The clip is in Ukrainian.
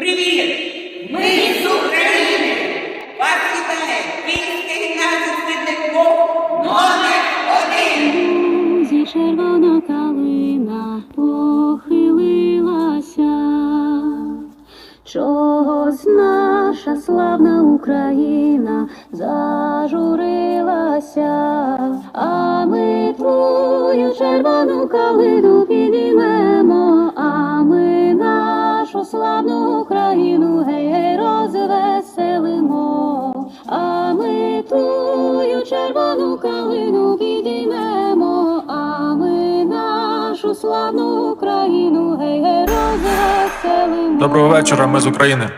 Привіт! Ми з України! Вас вітає Київське гімназійське диплом номер один! Зі червона калина похилилася, чогось наша славна Україна зажурилася, а ми твою червону калину підіймемо, нашу славну Україну гей, гей розвеселимо, а ми тую червону калину підіймемо, а ми нашу славну Україну гей, гей розвеселимо. Доброго вечора, ми з України.